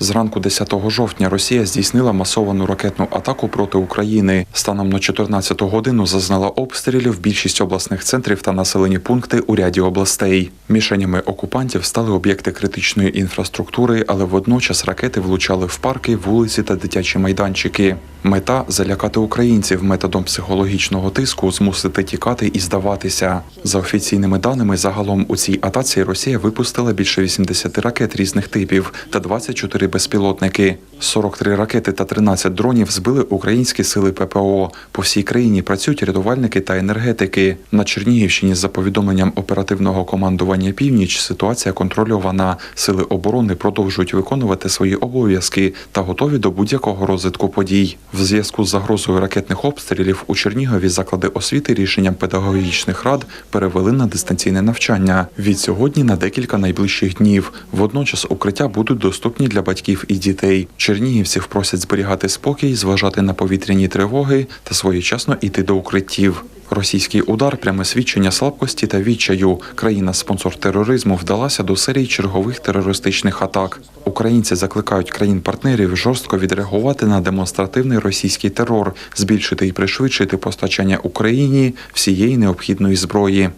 Зранку 10 жовтня Росія здійснила масовану ракетну атаку проти України. Станом на 14 годину зазнала обстрілів більшість обласних центрів та населені пункти у ряді областей. Мішенями окупантів стали об'єкти критичної інфраструктури, але водночас ракети влучали в парки, вулиці та дитячі майданчики. Мета залякати українців методом психологічного тиску, змусити тікати і здаватися. За офіційними даними, загалом у цій атаці Росія випустила більше 80 ракет різних типів та 24 безпілотники. 43 ракети та 13 дронів збили українські сили ППО. По всій країні працюють рятувальники та енергетики. На Чернігівщині, за повідомленням оперативного командування Північ, ситуація контрольована. Сили оборони продовжують виконувати свої обов'язки та готові до будь-якого розвитку подій. В зв'язку з загрозою ракетних обстрілів у Чернігові заклади освіти рішенням педагогічних рад перевели на дистанційне навчання від сьогодні на декілька найближчих днів. Водночас укриття будуть доступні для батьків і дітей. Чернігівців просять зберігати спокій, зважати на повітряні тривоги та своєчасно йти до укриттів. Російський удар пряме свідчення слабкості та відчаю. Країна-спонсор тероризму вдалася до серії чергових терористичних атак. Українці закликають країн-партнерів жорстко відреагувати на демонстративний російський терор, збільшити і пришвидшити постачання Україні всієї необхідної зброї.